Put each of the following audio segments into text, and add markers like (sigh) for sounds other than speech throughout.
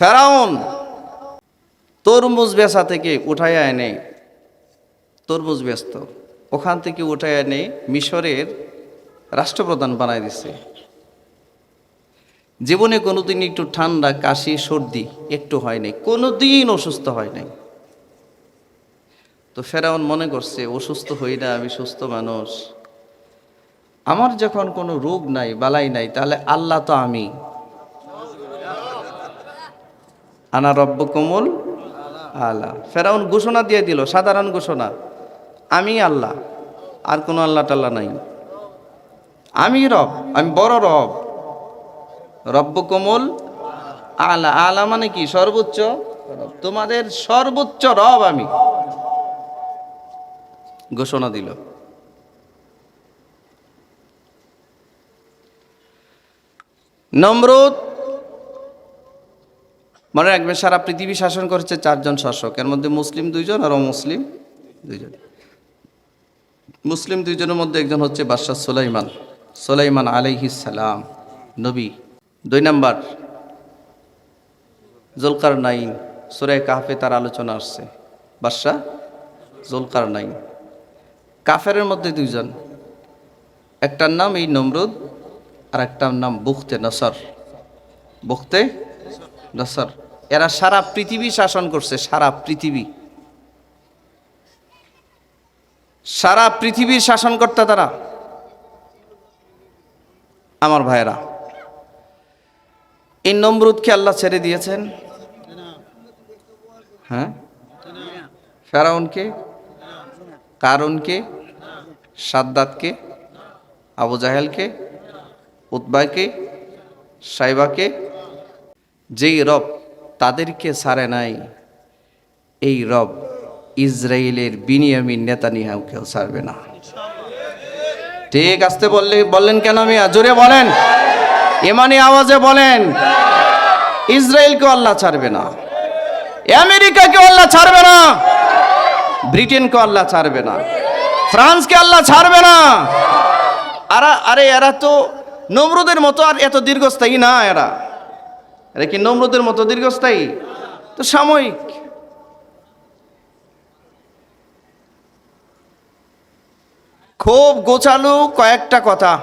ফেরাউন, তরমুজ বেচা থেকে উঠাইয়া এনে, তরমুজ ব্যস্ত। ওখান থেকে উঠাইয়া এনে মিশরের রাষ্ট্রপ্রধান বানাই দিছে। জীবনে কোনোদিন একটু ঠান্ডা, কাশি, সর্দি একটু হয় নাই, কোনোদিন অসুস্থ হয় নাই। তো ফেরাউন মনে করছে, অসুস্থ হই না, আমি সুস্থ মানুষ। আমার যখন কোনো রোগ নাই, বালাই নাই, তাহলে আল্লাহ তো আমি। আনা রব্ব কোমল আল্লাহ ফেরাউন ঘোষণা দিয়ে দিল, সাধারণ ঘোষণা, আমি আল্লাহ, আর কোনো আল্লাহ টাল্লাহ নাই। আমি রব, আমি বড় রব। রব্ব কোমল আলা আলা মানে কি? সর্বোচ্চ রব। তোমাদের সর্বোচ্চ রব আমি। ঘোষণা দিল। নমরুদ মনে রাখবেন, সারা পৃথিবী শাসন করেছে চারজন শাসক। এর মধ্যে মুসলিম দুইজন আর অমুসলিম দুইজন। মুসলিম দুইজনের মধ্যে একজন হচ্ছে বাদশাহ সোলাইমান। সোলাইমান সালাম, নবী। দুই নাম্বার জুলকার নাইন সুরায় কাহফে তার আলোচনা আসছে। বাদশাহ জুলকার নাইন কাফেরের মধ্যে দুইজন। একটার নাম এই নমরুদ আর একটার নাম বুখতে নসর। বুখতে নসর। এরা সারা পৃথিবী শাসন করছে, সারা পৃথিবী। সারা পৃথিবীর শাসনকর্তা তারা। আমার ভাইয়েরা, এই নমরুদকে আল্লাহ ছেড়ে দিয়েছেন। হ্যাঁ? ফেরাউনকে? কারণকে সাদ্দাতকে? আবু জাহেলকে? উতবাকে? সাইবাকে? যেই রব তাদেরকে ছাড়ে নাই। এই রব ইসরায়েলের বিনিয়ামিন নেতানিয়াহুকেও ছাড়বে না। ঠিক আসতে বললে বললেন কেন আমি জোরে বলেন। এমানি আওয়াজে বলেন, ইসরায়েলকেও আল্লাহ ছাড়বে না। আমেরিকাকেও আল্লাহ ছাড়বে না। ব্রিটেনকে আল্লাহ ছাড়বে না। ফ্রান্সকে আল্লাহ ছাড়বে না। আরা আরে এরা তো নমরুদের মতো আর এত দীর্ঘস্থায়ী না এরা। এরা কি নমরুদের মতো দীর্ঘস্থায়ী? তো সাময়িক। খুব গোছালো কয়েকটা কথা।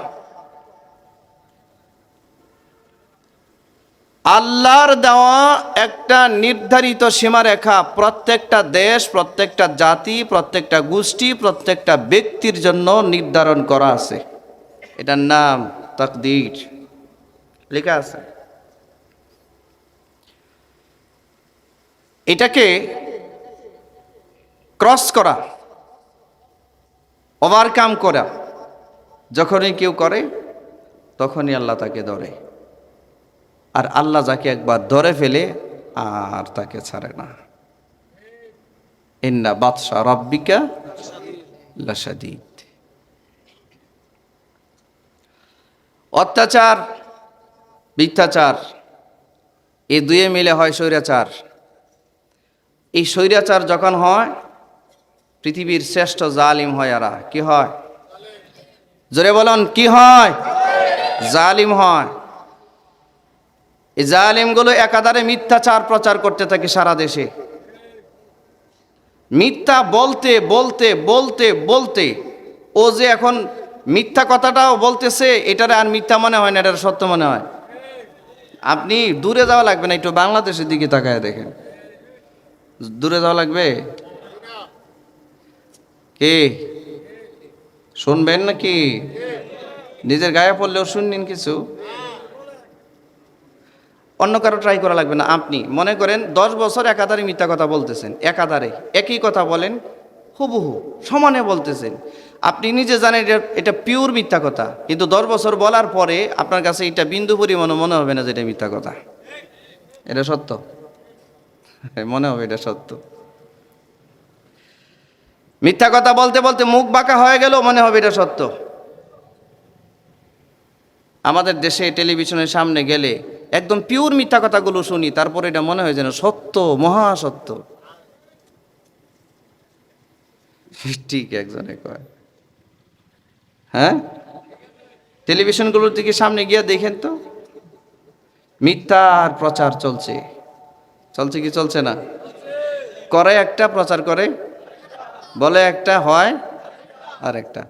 আল্লাহর দেওয়া একটা নির্ধারিত সীমারেখা প্রত্যেকটা দেশ, প্রত্যেকটা জাতি, প্রত্যেকটা গোষ্ঠী, প্রত্যেকটা ব্যক্তির জন্য নির্ধারণ করা আছে। এটার নাম তাকদির। লেখা আছে? এটাকে ক্রস করা ওভারকাম করা। যখনই কেউ করে, তখনই আল্লাহ তাকে ধরে। আর আল্লাহ যাকে একবার ধরে ফেলে, আর তাকে ছাড়ে না। ইন্না বাদশা রব্বিকা লাসাদিদ অত্যাচার, মিথ্যাচার, এ দুয়ে মিলে হয় স্বৈরাচার। এই স্বৈরাচার যখন হয়, পৃথিবীর শ্রেষ্ঠ জালিম হয় এরা। কি হয়? জোরে বলুন, কি হয়? জালিম হয়। এই জালিমগুলো একাধারে মিথ্যাচার প্রচার করতে থাকে সারা দেশে। মিথ্যা বলতে বলতে বলতে বলতে, ও যে এখন মিথ্যা কথাটাও বলতেছে, এটার আর মিথ্যা মনে হয় না, এটার সত্য মনে হয়। আপনি দূরে যাওয়া লাগবে না, একটু বাংলাদেশের দিকে তাকায় দেখেন। দূরে যাওয়া লাগবে? কে? শুনবেন নাকি? নিজের গায়ে পড়লেও শুননিন কিছু? অন্য কারও ট্রাই করা লাগবে না, আপনি। মনে করেন দশ বছর একাধারে মিথ্যা কথা বলতেছেন, একাধারে। একই কথা বলেন, হুবহু, সমানে বলতেছেন। আপনি নিজে জানেন এটা এটা পিওর মিথ্যা কথা। কিন্তু দশ বছর বলার পরে আপনার কাছে এটা বিন্দু পরিমাণও মনে হবে না যে এটা মিথ্যা কথা। এটা সত্য। মনে হবে এটা সত্য। মিথ্যা কথা বলতে বলতে মুখ বাঁকা হয়ে গেল মনে হবে এটা সত্য। আমাদের দেশে টেলিভিশনের সামনে গেলে একদম পিওর মিথ্যা কথাগুলো শুনি, তারপরে এটা মনে হয় যেন সত্য মহাসত্য ঠিক একজনে কয়। হ্যাঁ? টেলিভিশনগুলোর দিকে সামনে গিয়ে দেখেন তো। মিথ্যার প্রচার চলছে। চলছে কি চলছে না? করে একটা, প্রচার করে। বলে একটা, হয় আর একটা।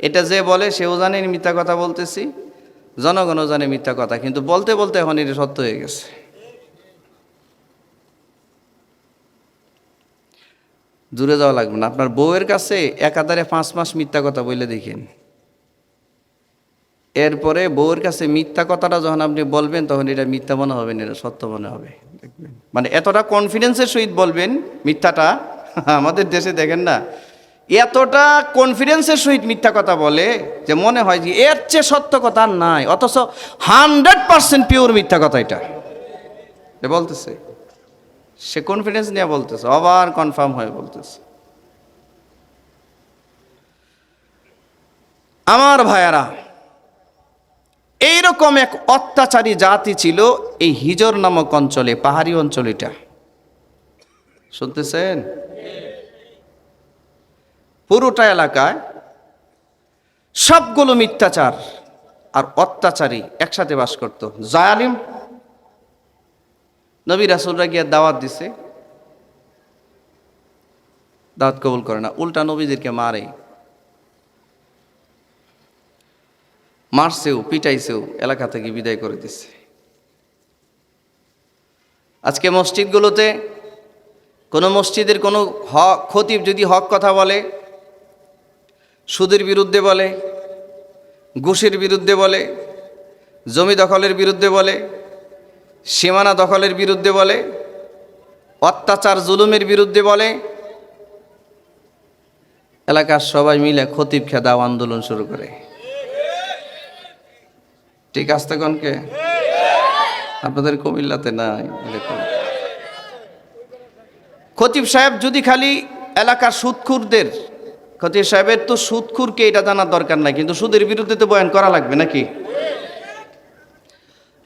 এটা যে বলে, সেও জানে মিথ্যা কথা বলতেছি। জনগণও জানে মিথ্যা কথা, কিন্তু বলতে বলতে এখন এটা সত্য হয়ে গেছে। দূরে যাওয়া লাগবে না। আপনার বউয়ের কাছে একাধারে পাঁচ মাস মিথ্যা কথা বলে দেখেন। এরপরে বউয়ের কাছে মিথ্যা কথাটা যখন আপনি বলবেন, তখন এটা মিথ্যা মনে হবে না, এটা সত্য মনে হবে। দেখবেন মানে এতটা কনফিডেন্সের সহিত বলবেন মিথ্যাটা, (laughs) আমাদের দেশে দেখেন না, এতটা কনফিডেন্সের সহিত মিথ্যা কথা বলে যে মনে হয় যে এর চেয়ে সত্য কথা নাই, অথচ হান্ড্রেড পার্সেন্ট পিওর মিথ্যা কথা এটা। বলতেছে। সে কনফিডেন্স নিয়ে বলতেছে, আবার কনফার্ম হয়ে বলতেছে। আমার ভাইয়ারা এইরকম এক অত্যাচারী জাতি ছিল এই হিজর নামক অঞ্চলে, পাহাড়ি অঞ্চল এটা শুনতেছেন? পুরোটা এলাকায় সবগুলো মিথ্যাচার আর অত্যাচারী একসাথে বাস করত। জায়ালিম, নবী রাসুলরা গিয়ে দাওয়াত দিছে। দাওয়াত কবুল করে না, উল্টা নবীদেরকে মারে। মারছেও, পিটাইছেও এলাকা থেকে বিদায় করে দিছে। আজকে মসজিদগুলোতে কোনো মসজিদের কোনো হক, খতিব যদি হক কথা বলে, সুদের বিরুদ্ধে বলে, ঘুষের বিরুদ্ধে বলে, জমি দখলের বিরুদ্ধে বলে, সীমানা দখলের বিরুদ্ধে বলে, অত্যাচার, জুলুমের বিরুদ্ধে বলে, এলাকার সবাই মিলে খতিব খেদাও আন্দোলন শুরু করে। ঠিক আসতে কনকে আপনাদের কুমিল্লাতে নাই, এরকম। খতিব সাহেব, যদি খালি এলাকার সুদখুরদের, খতিব সাহেবের তো সুদখুরকে এটা জানার দরকার নাই, কিন্তু সুদের বিরুদ্ধে তো বয়ান করা লাগবে নাকি?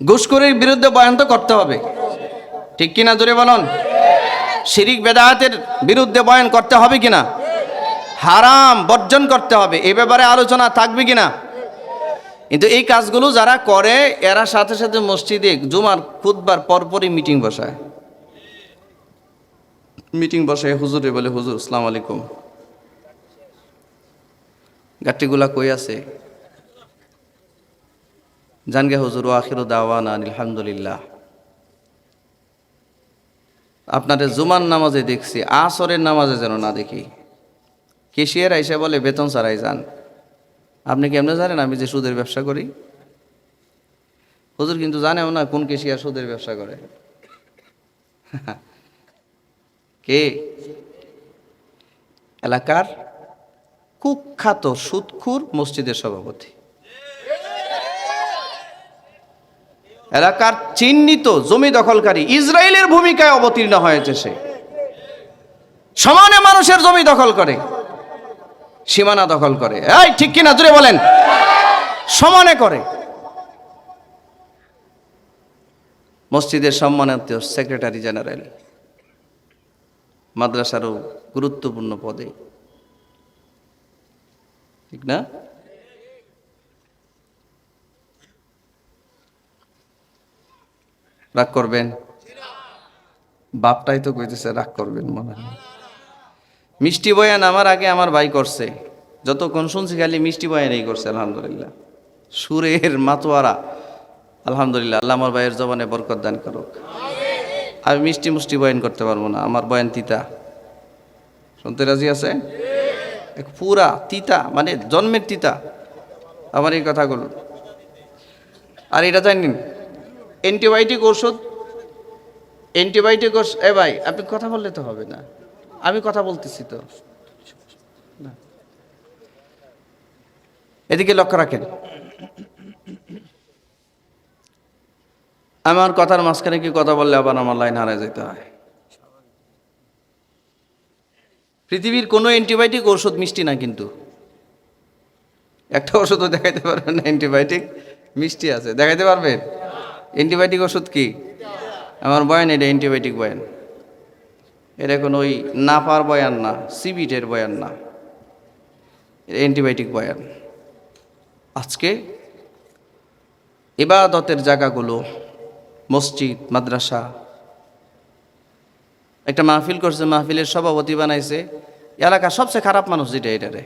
ঘুষখোরের বিরুদ্ধে বয়ান তো করতে হবে। ঠিক কিনা জোরে বলুন? শিরিক বেদাহাতের বিরুদ্ধে বয়ান করতে হবে কিনা? হারাম বর্জন করতে হবে, এ ব্যাপারে আলোচনা থাকবে কিনা? কিন্তু এই কাজগুলো যারা করে, এরা সাথে সাথে মসজিদে জুমার খুদবার পরপরই মিটিং বসায়। মিটিং বসায়, হুজুরে বলে, হুজুর, আসসালাম আলাইকুম। গাটিগুলা কই আছে? জানগে হুজুর আখির দাওয়ান আলহামদুলিল্লাহ আপনাদের জুমার নামাজে দেখছি, আসরের নামাজে যেন না দেখি। কেশিয়ার এসে বলে, বেতন ছাড়াই যান। আপনি কেমনে জানেন আমি যে সুদের ব্যবসা করি? হুজুর কিন্তু জানেও না কোন কেশিয়ার সুদের ব্যবসা করে। (laughs) কে? এলাকার কুখ্যাত সুদখুর মসজিদের সভাপতি। এলাকার চিহ্নিত জমি দখলকারী ইসরায়েলের ভূমিকায় অবতীর্ণ হয়েছে সে। সমানে মানুষের জমি দখল করে। সীমানা দখল করে। এই, ঠিক কিনা? জুড়ে বলেন। সমানে করে। মসজিদের সম্মানিত সেক্রেটারি জেনারেল মাদ্রাসারও গুরুত্বপূর্ণ পদে। ঠিক না? রাগ করবেন? বাপটাই তো কইতেছে রাগ করবেন মনে হয়। মিষ্টি বয়ান আমার আগে আমার ভাই করছে। যতক্ষণ শুনছি খালি মিষ্টি বয়ানই করছে আলহামদুলিল্লাহ। সুরের মাতোয়ারা আলহামদুলিল্লাহ আল্লাহ আমার ভাইয়ের জবানে বরকত দান করুক। আমি মিষ্টি মুষ্টি বয়ান করতে পারব না আমার বয়ান তিতা। শুনতে রাজি আছে? এক পুরা তিতা মানে জন্মের তিতা। আমার এই কথাগুলো। আর এটা জানেন অ্যান্টিবায়োটিক ওষুধ অ্যান্টিবায়োটিক ওষুধ এ ভাই আপনি কথা বললে তো হবে না। আমি কথা বলতেছি তো। না। এদিকে লক্ষ্য রাখেন। আমার কথার মাঝখানে কি কথা বললে আবার আমার লাইন হারায় যেতে হয়। পৃথিবীর কোনো অ্যান্টিবায়োটিক ওষুধ মিষ্টি না কিন্তু। একটা ওষুধও দেখাইতে পারবেন না, অ্যান্টিবায়োটিক মিষ্টি আছে। দেখাইতে পারবেন অ্যান্টিবায়োটিক ওষুধ কি? আমার বয়ান এটা, অ্যান্টিবায়োটিক বয়ান। এটা কোনো ওই নাপার বয়ান না, সিবিটের বয়ান না। অ্যান্টিবায়োটিক বয়ান। আজকে ইবাদতের জায়গাগুলো, মসজিদ, মাদ্রাসা, একটা মাহফিল করছে, মাহফিলের সভাপতি বানাইছে, এলাকার সবচেয়ে খারাপ মানুষ যেটা এটারে।